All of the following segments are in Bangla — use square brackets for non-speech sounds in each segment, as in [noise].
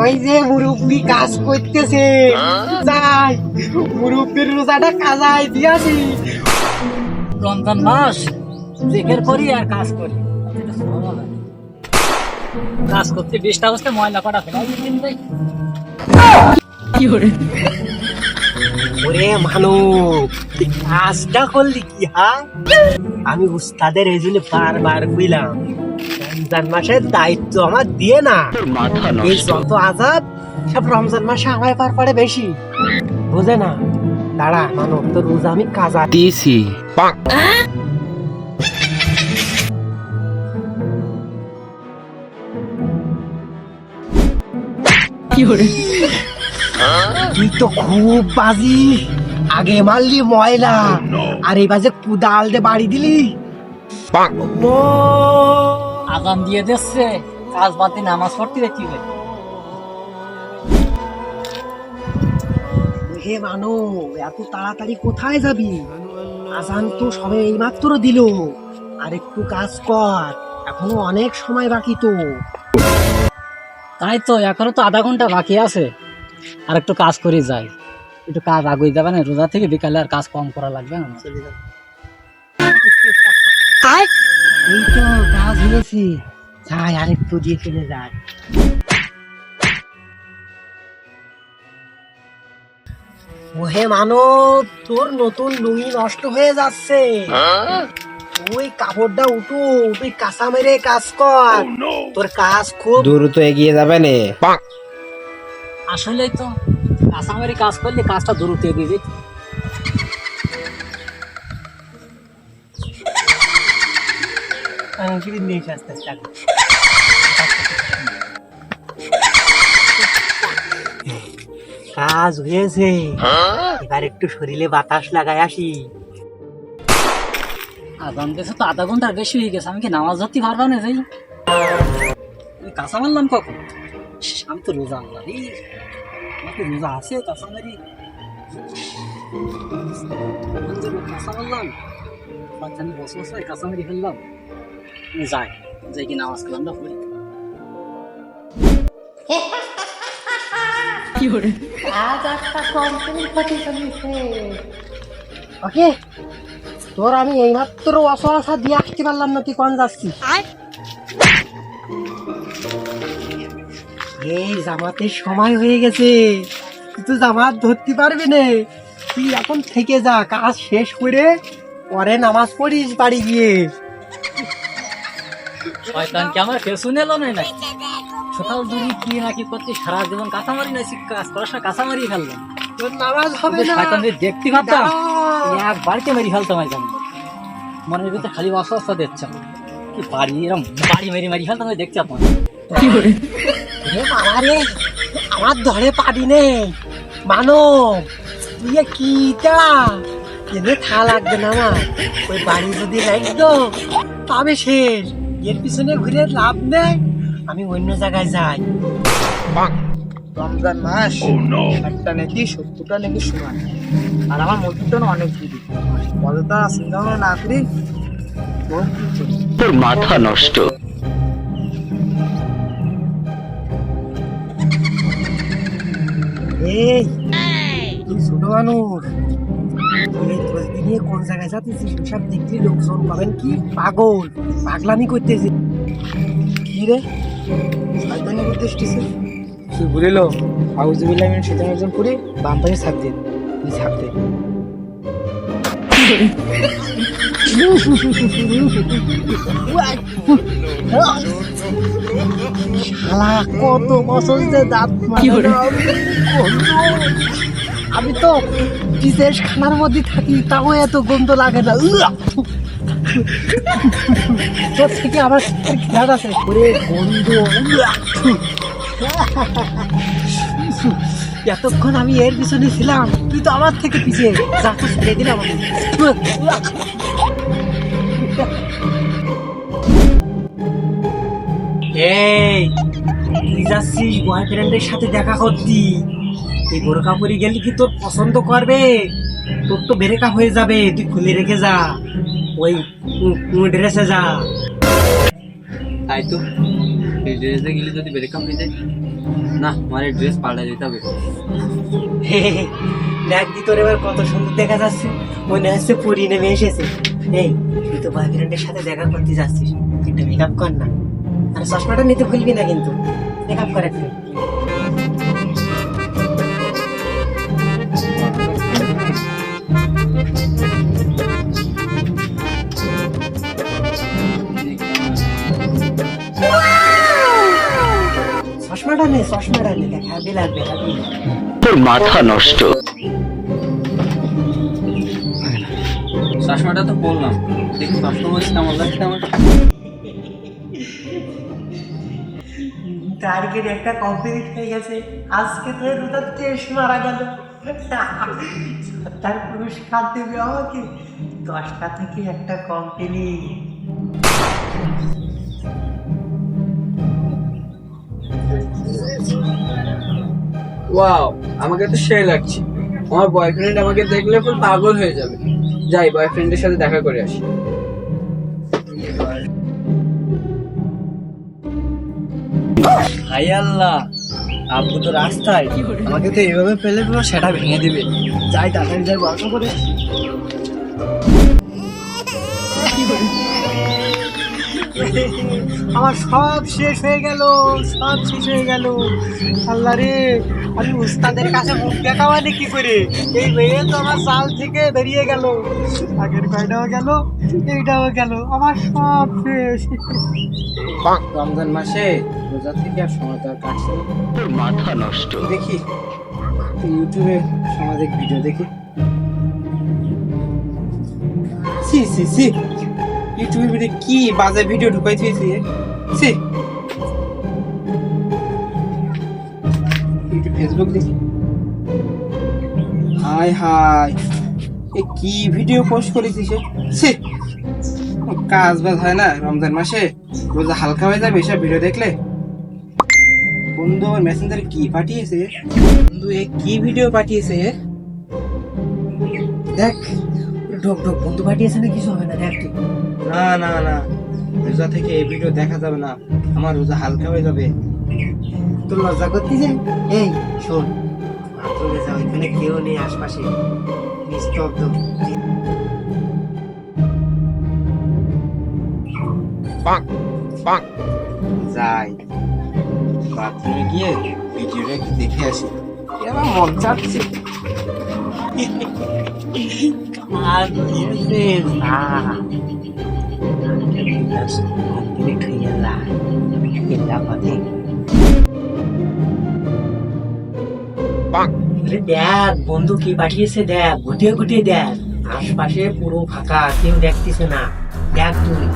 ওই যে মুরব্বি কাজ করতেছে। যাই, মুরব্বির রোজাটা কাজাই দিয়াছি রমজান মাস, জেকের করি আর কাজ করি। কাজ করতে বৃষ্টি অবস্থায় ময়লা ফেলাই দিন ভাই ওরে মানো কাজটা করলি কি হা আমি উস্তাদের এই জন্য বারবার কইলাম রমজান মাসের দায়িত্ব আমার দিয়ে না। এই যত আজাব সব রমজান মাসে আমায় পার পড়ে বেশি। বুঝে না? দাঁড়া মানব তো রোজা আমি কাজা দিয়েছি। তুই তো খুব বাজি। আগে মারলি ময়লা আর এই বাজে কুদাল দে বাড়ি দিলি। আগাম দিয়ে দিচ্ছে কাজ বাদ দিয়ে নামাজ পড়তে দেখি হে মানো এত তাড়াতাড়ি কোথায় যাবি? আজান তো সবে এইমাত্র দিল। আর একটু কাজ কর এখনও অনেক সময় বাকি তো। তাই তো এখনও তো আধা ঘণ্টা বাকি আছে। আর একটু কাজ করে যাই। একটু কাজ আগুই যাবে না রোজা থেকে বিকালে আর কাজ কম করা লাগবে না এই তো কাজ হয়েছে। যাই আর একটু দিয়ে চলে যায় ওহে মানব তোর নতুন লুঙ্গি নষ্ট হয়ে যাচ্ছে। ওই কাপড়টা উঠু তুই কাঁচা মেরে কাজ কর। তোর কাজ খুব দ্রুত এগিয়ে যাবে নে। আসলেই তো কাঁচামারি কাজ করলে কাজটা দ্রুত এগিয়ে যেত কাজ হয়েছে এবার একটু শরীরে বাতাস লাগাই আসি আগাম দেশে তো আধা ঘণ্টার বেশি হয়ে গেছে আমি কি নামাজ ধরতে পারবা না ভাই কাঁচা মারলাম কখন আমি তো রোজা আল্লাহ রোজা আছে কাঁচা মারি আমি যে কাঁচা মারলাম বাচ্চা আমি বসে বসে কাঁচা মারি ফেললাম আমি যাই যাই কি নামাজ কালামটা পড়ি ওকে তোর আমি এইমাত্র অসহসা দিয়ে আসতে পারলাম না তুই কোন যাচ্ছি এই জামাতের সময় হয়ে গেছে। তুই তো জামাত ধরতে পারবি না। তুই এখন থেকে যা কাজ শেষ করে পরে নামাজ পড়িস বাড়ি গিয়ে। শয়তান কি আমার কেউ শুনে এলো না নাকি সকাল দুরি কি নাকি করতে সারা জীবন কাঁচামারি নাকি কাজ করার সময় কাঁচামারি ফেললাম তোর নামাজ হবে না। শয়তান দেখতে পারতাম। এক বাড়িতে মেরি ফেলতাম একদম মনের ভিতরে খালি অস্বস্থ দেখছে। কি বাড়ি এরম বাড়ি মেরি মেরি ফেলতাম আমি দেখছি আপনার। রে বাবা রে আমার ধরে পাবি নে মানো তুই কি তা? এনে থা লাগবে না আমার। ওই বাড়ি যদি রাখতো তবে শেষ। এর পিছনে ঘুরে লাভ নেই। আমি অন্য জায়গায় যাই। রমজান মাস। একটা নাকি সত্তরটা নাকি সমান আর আমার মধ্যটা না অনেক দূরে অযথা চিন্তা না করি তোর মাথা নষ্ট। এই তুই ছোট মানুষ। তুই নিয়ে কোন জায়গায় যাচ্ছিস সব দেখলি লোকজন পাবেন কি পাগল পাগলামি করতেছিস কি রে? শয়তানি করতে এসেছে তুই বলিল আউজুবিল্লাহ মিন শয়তানির রাজিম করে বাম পাশে ছাপ দিন তুই ছাপ দে। [laughs] শালা কত বছর যে দাঁত মারে আমি। আমি তো বিশেষ খানার মধ্যে থাকি তাও এত গন্ধ লাগে না। তোর থেকে আমার খেয়াল আছে। ওরে গন্ধ! এতক্ষণ আমি এর পিছনে ছিলাম তুই তো আমার থেকে পিছিয়ে। যা তো ছেড়ে দিলাম এই তুই যাচ্ছিস বয়ফ্রেন্ডের সাথে দেখা করতি এই বোরকা পরে গেলে কি তোর পছন্দ করবে? তোর তো বেরেকা হয়ে যাবে তুই খুলে রেখে যা ওই ড্রেসে যা। তাই তো এই ড্রেসে গেলে যদি ব্রেকআপ হয়ে যায় না আমার ড্রেস পাল্টে দিতে হবে। দেখ দি তোর এবার কত সুন্দর দেখা যাচ্ছে। মনে হচ্ছে পুরী নেমে এসেছে। এই তুই তো বয়ফ্রেন্ডের সাথে দেখা করতে যাচ্ছিস একটু মেকআপ কর না। আর চশমাটা নিতে ভুলবি না কিন্তু। মেকআপ করে একটু চশমাটা নে চশমাটা নে দেখ হ্যাপি লাগবে তোর মাথা নষ্ট। চশমাটা তো বললাম। দেখি কাস্টমার কেমন লাগছে আমার? টার্গেট একটা কমপ্লিট হয়ে গেছে। আজকে তো দুটা তেইশ মারা গেল। তার পুরস্কার দেবে আমাকে। দশটা থেকে একটা কমপ্লিট ওয়াও আমাকে তো সেই লাগছে। আমার বয়ফ্রেন্ড আমাকে দেখলে ফুল পাগল হয়ে যাবে। যাই বয়ফ্রেন্ডের সাথে দেখা করে আসি। হাই আল্লাহ। আব্বু তো রাস্তায়? আমাকে তো এইভাবে ফেলে দেবো, সেটা ভেঙে দিবে। যাই, তাড়াতাড়ি যাই গল্প করে আমার সব শেষ হয়ে গেল, সব শেষ হয়ে গেল। আল্লাহ রে। আমি উস্তাদের কাছে মুখ দেখাবানি কি করে? এই মেয়ে তো আমার সাল থেকে বেরিয়ে গেল। আগের কয়টাও গেল এইটাও গেল। আমার সব শেষ। রমজান মাসে রোজা থেকে আর সময় তো আর কাটছে মাথা নষ্ট। দেখি ইউটিউবে সামাজিক ভিডিও দেখি। সি সি সি ইউটিউবে ভিডিও কি বাজে ভিডিও ঢুকাই দিয়েছি সি ফেসবুক দেখি। হাই হাই এ কি ভিডিও পোস্ট করেছিস এ? সি কাজ বাজ হয় না রমজান মাসে? রোজা হালকা হয়ে যাবে এসব ভিডিও দেখলে? বন্ধু, আমার মেসেঞ্জারে কি পাঠিয়েছে? বন্ধু, এ কি ভিডিও পাঠিয়েছে? দেখ ঢোক ঢোক বন্ধু পাঠিয়েছে না কিছু হবে না, দেখ না না না, রোজা থেকে এই ভিডিও দেখা যাবে না। আমার রোজা হালকা হয়ে যাবে। তোর লজ্জা করতে যে? এই শোন বাথরুমে যা ওইখানে কেউ নেই আশপাশে। নিস্তব্ধ। যাই। বাথরুমে গিয়ে ভিডিওটা একটু দেখে আসি। এবার মন চাচ্ছে। আর দিয়েছে না পাতে আরে দেখ বন্ধু কি পাঠিয়েছে দেখ গুটিয়ে গুটিয়ে দেখ। আশপাশে পুরো ফাঁকা কেউ দেখতেছে না। দেখ তুই।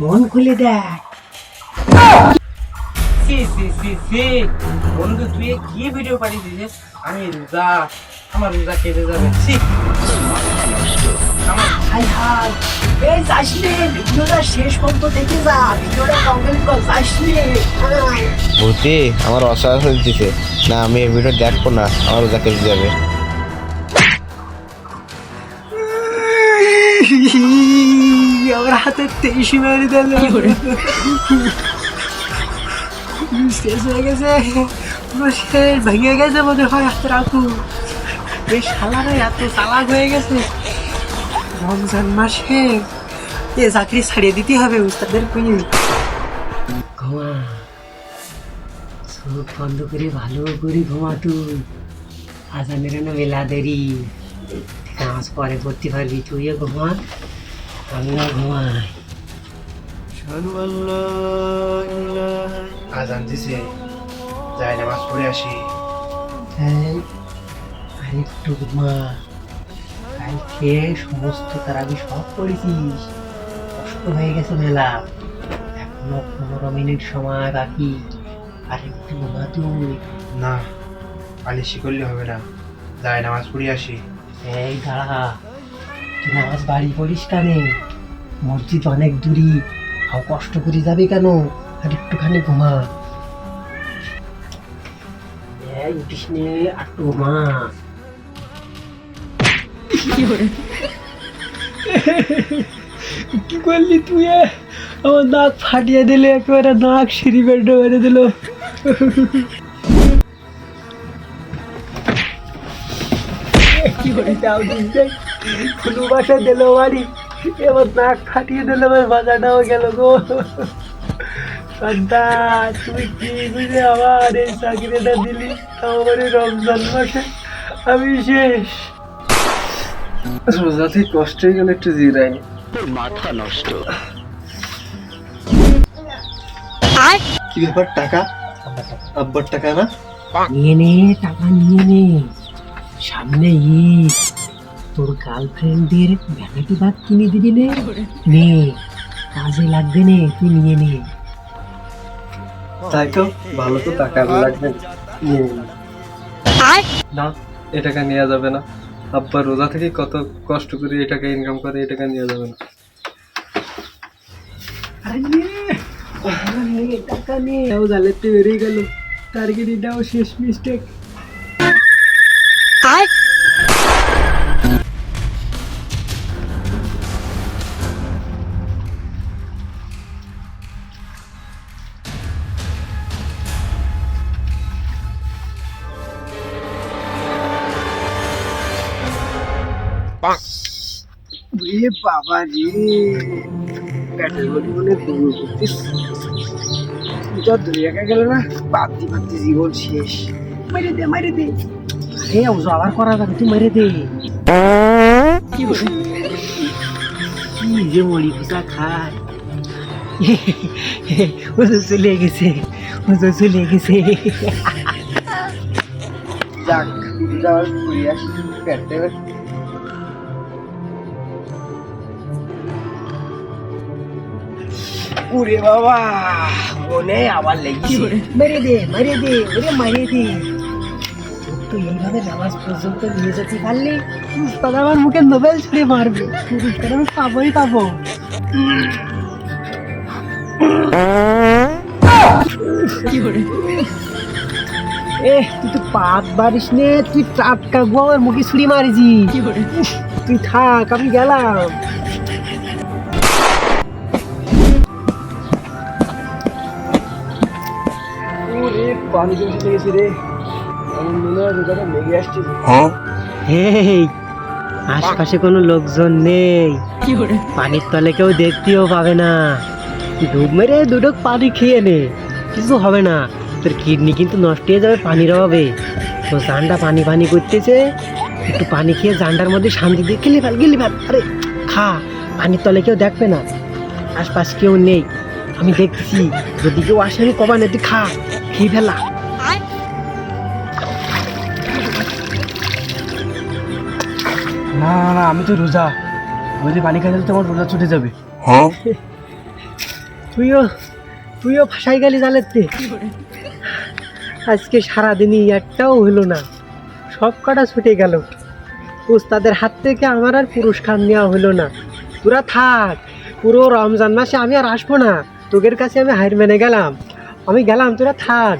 মন খুলে দেখ। সি সি সি সি। বন্ধু তুই কি ভিডিও পাঠিয়েছিস? আমি রোজা আমার রোজা কেটে যাবে। সি আমার হাই হাই। এই যাস রে ভিডিওটা শেষ পর্যন্ত দেখে যা ভিডিওটা কমেন্ট কর ভূতি আমার অসহায় হয়ে দিতেছে না আমি এই ভিডিও দেখব না আমার কেটে যাবে। আমার হাতে তেইশি মেরে দিল শেষ হয়ে গেছে। পুরো শেষ ভেঙে গেছে মনে হয় হাতের আঁকু। বেশ সালারে এত চালাক হয়ে গেছে। রমজান মাসে এ চাকরি ছাড়িয়ে দিতে হবে উস্তাদের কুই ঘুমা। চোখ বন্ধ করে ভালো করে ঘুমা তুই আজানের না বেলা দেরি নামাজ পরে করতে পারবি তুইও ঘুমা আমিও ঘুমাই। আজান দিছে যাই নামাজ পড়ে আসি। এই আরেকটু ঘুমা। কালকে সমস্ত তারাবি সব করেছিস কষ্ট হয়ে গেছে মেলা এখনও পনেরো মিনিট সময় বাকি। আর একটু ঘুমা তুই না আলিশি করলে হবে না। যাই নামাজ পড়ে আসি। এই দাঁড়া। তুই নামাজ বাড়ি পড়িস কেন? মসজিদ অনেক দূরি হাও কষ্ট করে যাবি কেন? আর একটুখানি ঘুমা। এই উঠিস নে আর একটু ঘুমা। কি [laughs] করলি তুই আমার নাক ফাটিয়ে দিলে, একেবারে নাক সিঁড়ি বেডে মেরে দিল। কি করে দিন কোনো বাসা দিল বাড়ি, এবার নাক ফাটিয়ে দিল আমার বাজাটাও গেল গো। সন্তা তুই কি বুঝে আমার এই চাকরিটা দিলি? আমার এই রমজান মাসে, আমি শেষ। রোজা থেকে কষ্ট হয়ে গেলে একটু জিরাই কি ব্যাপার টাকা? আব্বার টাকা না? নিয়ে নে টাকা নিয়ে নে। সামনে ঈদ। তোর গার্লফ্রেন্ডদের ভ্যানিটি ব্যাগ কিনে দিবি নে। নে কাজে লাগবে নে তুই নিয়ে নে। তাই তো ভালো তো টাকা লাগবে। না এ টাকা নেওয়া যাবে না। আব্বা রোজা থেকে কত কষ্ট করে এই টাকা ইনকাম করে এই টাকা নেওয়া যাবে না। টাকা নিয়ে ও বেরিয়ে গেল। টার্গেটিটাও শেষ মিস্টেক এ বাবা রে। পেটের মধ্যে মনে গেল না বাদ্দি বাদ্দি জীবন শেষ। মেরে দে মেরে দে। আরে, ওজো আবার করা যাবে, তুই মেরে দে। কি বলে? কি যে মরি ফুটা খায়। ওজো চলে গেছে, ওজো চলে যাক পেটে ওরে বাবা মনে আবার লেগেছে মেরে দে মেরে দে ওরে মেরে দে তুই এইভাবে নামাজ পর্যন্ত নিয়ে যেতে পারলে উস্তাদ আমার মুখে নোবেল ছুড়ে মারবে পুরস্কার আমি পাবোই পাবো এ তুই তো পাত বারিস নে তুই টাটকা গো আমার মুখে ছুরি মারিছি তুই থাক আমি গেলাম পানি জমে রে। আমার মনে হয় আসছে। হেই আশপাশে কোনো লোকজন নেই। পানির তলে কেউ দেখতেও পাবে না। ডুব মেরে দুটো পানি খেয়ে নে। কিছু হবে না। তোর কিডনি কিন্তু নষ্ট হয়ে যাবে পানির অভাবে। তো জানটা পানি পানি করতেছে। একটু পানি খেয়ে জানটার মধ্যে শান্তি দিয়ে গেলি ফেল গেলি ফেল আরে খা পানির তলে কেউ দেখবে না। আশপাশ কেউ নেই। আমি দেখছি যদি কেউ আসে আমি কবা না তুই খা খেয়ে ফেলা না না না আমি তো রোজা। আমি যদি পানি খাই তো আমার রোজা ছুটে যাবে। তুইও তুইও ফাঁসাই গেলি জালেতে আজকে সারাদিনই একটাও হলো না। সব কটা ছুটে গেল। উস্তাদের হাত থেকে আমার আর পুরস্কার নেওয়া হলো না। তোরা থাক পুরো রমজান মাসে আমি আর আসব না। তোদের কাছে আমি হাইর মেনে গেলাম। আমি গেলাম তোরা থাক।